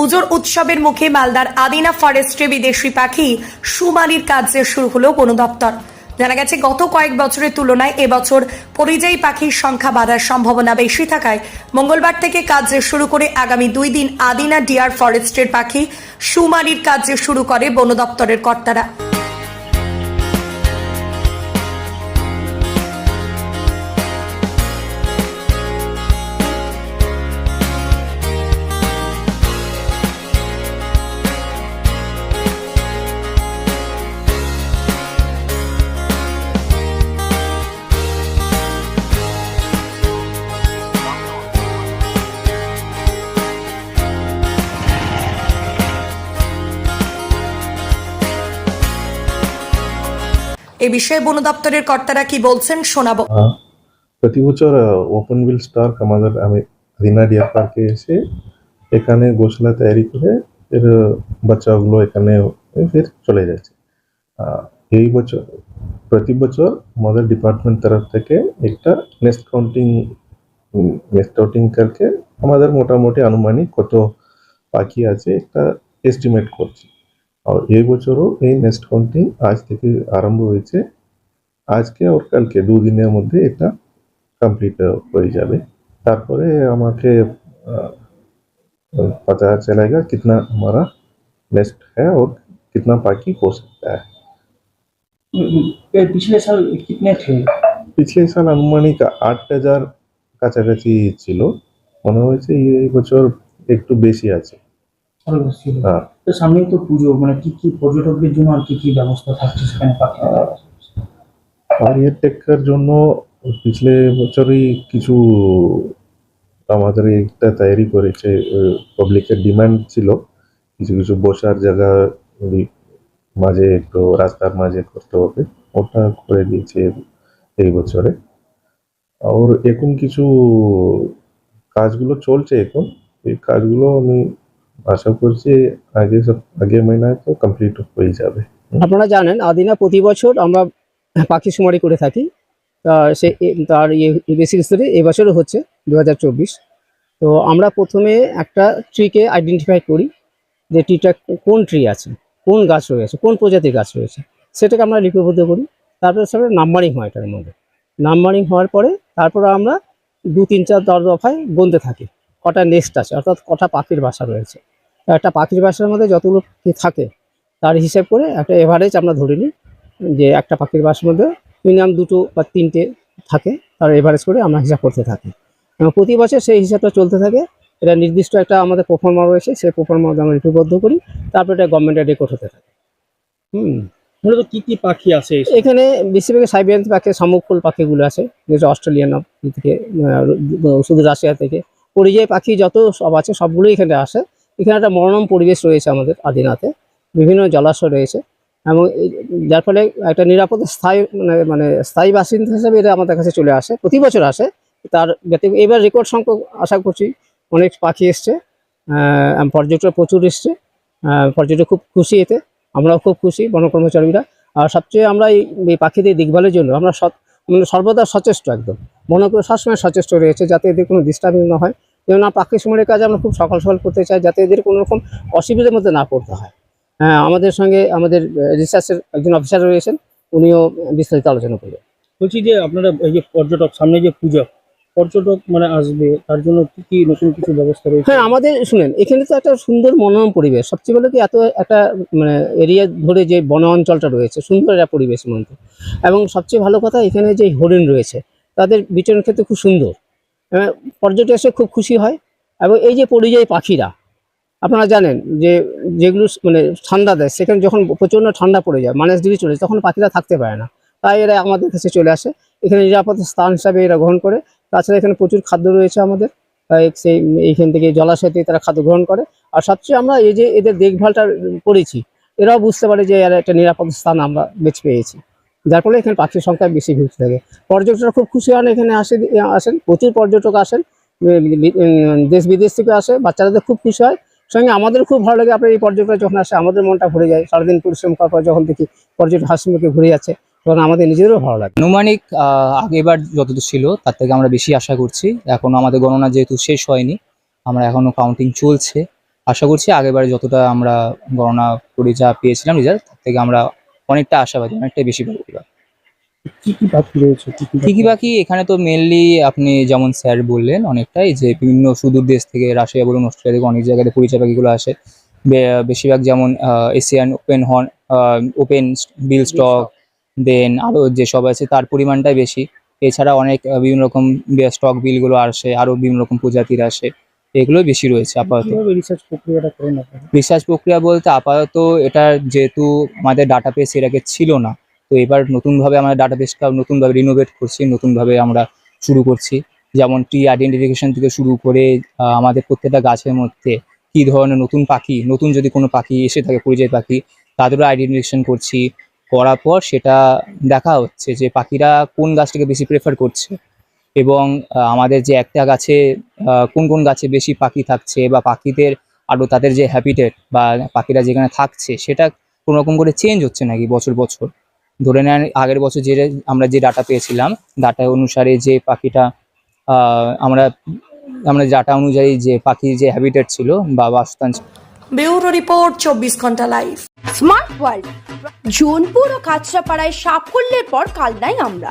পুজোর উৎসবের মুখে মালদার আদিনা ফরেস্টে বিদেশি পাখি সুমারির কাজে শুরু হলো বন দপ্তর। জানা গেছে, গত কয়েক বছরের তুলনায় এবছর পরিযায়ী পাখির সংখ্যা বাড়ার সম্ভাবনা বেশি থাকায় মঙ্গলবার থেকে কাজ শুরু করে আগামী দুই দিন আদিনা ডিয়ার ফরেস্টের পাখি সুমারির কাজ শুরু করে বন দপ্তরের কর্তারা। এ বিষয়ে বন দপ্তরের কর্তারা কি বলছেন শোনাবো। প্রতি বছর ওপেন উইল স্টার্ক আমাদের, আমি আদিনা ডিয়ার পার্কে এসে এখানে গোসলা তৈরি করে এর বাচ্চাগুলো এখানে ফের চলে যাচ্ছে। এই বছর, প্রতি বছর আমাদের ডিপার্টমেন্ট তরফ থেকে একটা নেস্ট কাউন্টিং নেস্ট কাউন্টিং করকে আমাদের মোটামুটি আনুমানিক কত পাখি আছে একটা এস্টিমেট করছি। আর এই বছরও এই নেস্ট কাউন্টিং আজ থেকে আরম্ভ হয়েছে আজকে और কালকে দুদিনের মধ্যে এটা কমপ্লিট হয়ে যাবে তারপরে আমাকে আহ, पता चलेगा कितना हमारा नेस्ट है और कितना पाकि हो सकता है ये पिछले साल कितने थे পিছলে সাল আনুমানিক আট হাজার কাছাকাছি ছিল মনে হয়েছে এই বছর একটু বেশি আছে ছিল। হ্যাঁ তো সামনেই তো পুজো মানে কি কি পর্যটকদের জন্য আর কি কি ব্যবস্থা থাকছে সেখানে পাখি দেখার? আর জন্য পিছলে বছরই কিছু আমাদের একটা তৈরি করেছে পাবলিকের ডিমান্ড ছিল কিছু কিছু বসার জায়গা মাঝে একটু রাস্তার মাঝে করতে হবে ওটা করে দিয়েছে এই বছরে আর এখন কিছু কাজগুলো চলছে এখন এই কাজগুলো আমি আশা করছি আগে আগে মহিনায় তো কমপ্লিট হয়ে যাবে। আপনারা জানেন, আদিনা প্রতি বছর আমরা পাখি শুমারি করে থাকি। সে তার বেসিক স্তরে এবছরও হচ্ছে দু হাজার চব্বিশ। তো আমরা প্রথমে একটা ট্রিকে আইডেন্টিফাই করি যে ট্রিটা কোন ট্রি আছে, কোন গাছ রয়েছে, কোন প্রজাতির গাছ রয়েছে। সেটাকে আমরা লিপিবদ্ধ করি। তারপরে সেটা নাম্বারিং হয় এটার মধ্যে। নাম্বারিং হওয়ার পরে তারপরে আমরা দু তিন চার দর দফায় গুনতে থাকি। কটা নেস্ট আছে, অর্থাৎ কটা পাখির বাসা রয়েছে। একটা পাখির বাসার মধ্যে যতগুলো থাকে তার হিসেব করে একটা এভারেজ আমরা ধরে নিই যে একটা পাখির বাসার মধ্যে মিনিমাম দুটো বা তিনটে থাকে তার এভারেজ করে আমরা হিসাব করতে থাকি। এবং প্রতি বছর সেই হিসাবটা চলতে থাকে। এটা নির্দিষ্ট একটা আমাদের প্রফর্মা রয়েছে সেই প্রফর্মা আমরা লিপিবদ্ধ করি তারপরে এটা গভর্নমেন্টের রেকর্ড হতে থাকে। হুম। মূলত কি কি পাখি আছে এখানে বেশিরভাগ সাইবেরিয়ান পাখি শামুকফুল পাখিগুলো আছে যেটা অস্ট্রেলিয়ান থেকে শুধু রাশিয়া থেকে। পরিযায়ী পাখি যত সব আছে সবগুলোই এখানে আসে। এখানে একটা মনোরম পরিবেশ রয়েছে আমাদের আদিনাতে বিভিন্ন জলাশয় রয়েছে এবং যার ফলে একটা নিরাপদ স্থায়ী মানে মানে স্থায়ী বাসিন্দা হিসেবে এটা আমাদের কাছে চলে আসে। প্রতি বছর আসে। তার ব্যতি এবার রেকর্ড সংখ্যক আশা করছি অনেক পাখি এসছে পর্যটক প্রচুর এসছে পর্যটক খুব খুশি এতে। আমরাও খুব খুশি বন কর্মচারীরা আর সবচেয়ে আমরা এই পাখিদের দেখভালের জন্য আমরা সৎ মানে সর্বদা সচেষ্ট একদম। মনে সবসময় সচেষ্ট রয়েছে যাতে এদের কোনো ডিস্টার্বিং না হয়। যেমন আমরা পাখি সময়ের কাজ আমরা খুব সকাল সকাল করতে চাই যাতে এদের কোনো রকম অসুবিধার মধ্যে না পড়তে হয়। হ্যাঁ আমাদের সঙ্গে আমাদের রিসার্চের একজন অফিসার রয়েছেন উনিও বিস্তারিত আলোচনা করবেন। বলছি যে আপনারা এই যে পর্যটক সামনে যে পুজো পর্যটক মানে আসবে তার জন্য কি কি নতুন কিছু ব্যবস্থা রয়েছে? হ্যাঁ আমাদের শুনেন এখানে তো একটা সুন্দর মনোরম পরিবেশ। সবচেয়ে বলে কি এত একটা মানে এরিয়া ধরে যে বন অঞ্চলটা রয়েছে সুন্দর একটা পরিবেশ মধ্যে এবং সবচেয়ে ভালো কথা এখানে যে হরিণ রয়েছে তাদের বিচরণ ক্ষেত্রে খুব সুন্দর। পর্যটক এসে খুব খুশি হয় এবং এই যে পরিযায়ী পাখিরা, আপনারা জানেন যে যেগুলো মানে ঠান্ডা দেয়, সেখানে যখন প্রচণ্ড ঠান্ডা পড়ে যায়, মাইনাস ডিগ্রি চলে যায় তখন পাখিরা থাকতে পারে না। তাই এরা আমাদের কাছে চলে আসে। এখানে নিরাপদ স্থান হিসাবে এরা গ্রহণ করে। তাছাড়া এখানে প্রচুর খাদ্য রয়েছে আমাদের। সেই, এইখান থেকে জলাশয় থেকে তারা খাদ্য গ্রহণ করে। আর সবচেয়ে আমরা এই যে এদের দেখভালটা করেছি, এরাও বুঝতে পারে যে এরা একটা নিরাপদ স্থান আমরা বেছে পেয়েছি। যার ফলে এখানে পাখির সংখ্যা বেশি ভিড় থাকে। পর্যটকরা খুব খুশি হন এখানে আসে, আসেন। প্রচুর পর্যটক আসেন। দেশ বিদেশ থেকে আসে। বাচ্চাদের খুব খুশি হয়। সঙ্গে আমাদের খুব ভালো লাগে আপনার এই পর্যটকরা যখন আসে, আমাদের মনটা ভরে যায়। সারাদিন পরিশ্রম করার পর যখন দেখি পর্যটক হাসি মুখে ঘুরে যাচ্ছে, তখন আমাদের নিজেদেরও ভালো লাগে। আনুমানিক আগেবার যতদূর ছিল, তার থেকে আমরা বেশি আশা করছি। এখনও আমাদের গণনা যেহেতু শেষ হয়নি, আমরা এখনও কাউন্টিং চলছে। আশা করছি আগেরবার যতটা আমরা গণনা করে যা পেয়েছিলাম রেজাল্ট তার থেকে আমরা অনেকটা আশাবাদী অনেকটাই বেশি পাবো এবার কি কি পাখি রয়েছে? কি কি কি কি পাখি এখানে তো মেনলি আপনি যেমন স্যার বললেন অনেকটাই যে বিভিন্ন সুদূর দেশ থেকে রাশিয়া বলুন অস্ট্রেলিয়া থেকে অনেক জায়গাতে পরিচয় পাখিগুলো আসে। বেশিরভাগ যেমন Asian open horn open bill stork দেন আরও যেসব আছে তার পরিমাণটাই বেশি। এছাড়া অনেক বিভিন্ন রকম স্টক বিলগুলো আসে আরও বিভিন্ন রকম প্রজাতির আসে। এগুলো বেশি রয়েছে আপাতত। রিসার্চ প্রক্রিয়াটা করেন রিসার্চ প্রক্রিয়া বলতে আপাতত এটা যেহেতু আমাদের ডাটাবেস এর আগে ছিল না তো এবার নতুনভাবে আমরা ডাটাবেসটা নতুনভাবে রিনোভেট করছি নতুনভাবে আমরা শুরু করছি। যেমন ট্রি আইডেন্টিফিকেশন থেকে শুরু করে আমাদের প্রত্যেকটা গাছের মধ্যে কী ধরনের নতুন পাখি নতুন যদি কোনো পাখি এসে থাকে পরিযায়ী পাখি তাদেরও আইডেন্টিফিকেশন করছি। করার পর সেটা দেখা হচ্ছে যে পাখিরা কোন গাছটাকে বেশি প্রেফার করছে। এবং আমাদের যে একটা গাছে আহ, কোন কোন গাছে বেশি পাখি থাকছে বা পাখিদের আরও তাদের যে হ্যাবিটেট বা পাখিরা যেখানে থাকছে সেটা কোনো রকম করে চেঞ্জ হচ্ছে নাকি বছর বছর? ধরে নেন আগের বছর যে আমরা যে ডাটা পেয়েছিলাম ডাটা অনুসারে যে পাখিটা আহ, আমরা আমরা ডাটা অনুযায়ী যে পাখির যে হ্যাবিটেট ছিল বা বাসস্থান ছিল, ব্যুরো রিপোর্ট চব্বিশ ঘণ্টা লাইভ স্মার্ট ওয়ার্ল্ড জোনপুর ও কাঁচরাপাড়ায় সাফল্যের পর কালনাই আমরা।